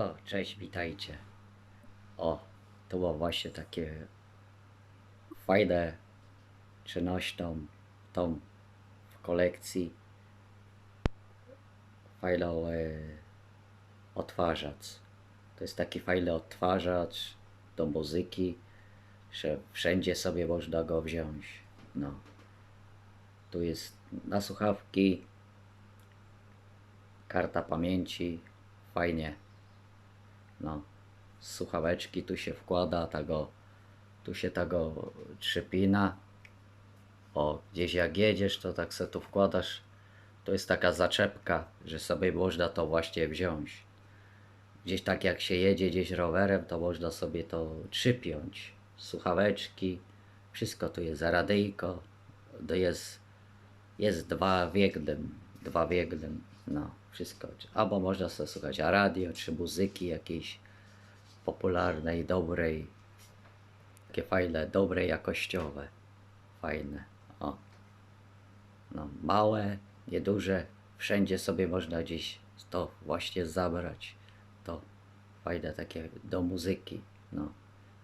O, cześć, witajcie. O, to było właśnie takie fajne czynnością tą w kolekcji. Fajną e, odtwarzacz. To jest taki fajny odtwarzacz do muzyki, że wszędzie sobie można go wziąć. No. Tu jest na słuchawki, karta pamięci, fajnie. No, słuchaweczki tu się wkłada, tego, tu się tego przypina. O, gdzieś jak jedziesz, to tak se tu wkładasz. To jest taka zaczepka, że sobie można to właśnie wziąć. Gdzieś tak jak się jedzie gdzieś rowerem, to można sobie to przypiąć. Słuchaweczki, wszystko tu jest, radyjko, to jest, jest dwa w jednym, dwa w jednym, no, wszystko. Albo można sobie słuchać radio, czy muzyki jakiejś popularnej, dobrej, takie fajne, dobre, jakościowe, fajne, o. No, małe, nieduże, wszędzie sobie można gdzieś to właśnie zabrać. To fajne takie do muzyki, no.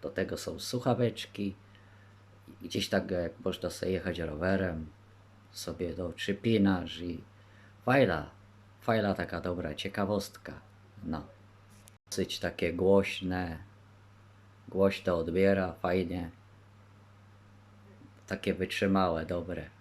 Do tego są słuchaweczki, gdzieś tak jak można sobie jechać rowerem, sobie to przypinasz i fajna, fajna taka dobra ciekawostka, no. Dosyć takie głośne, głośno odbiera, fajnie. Takie wytrzymałe, dobre.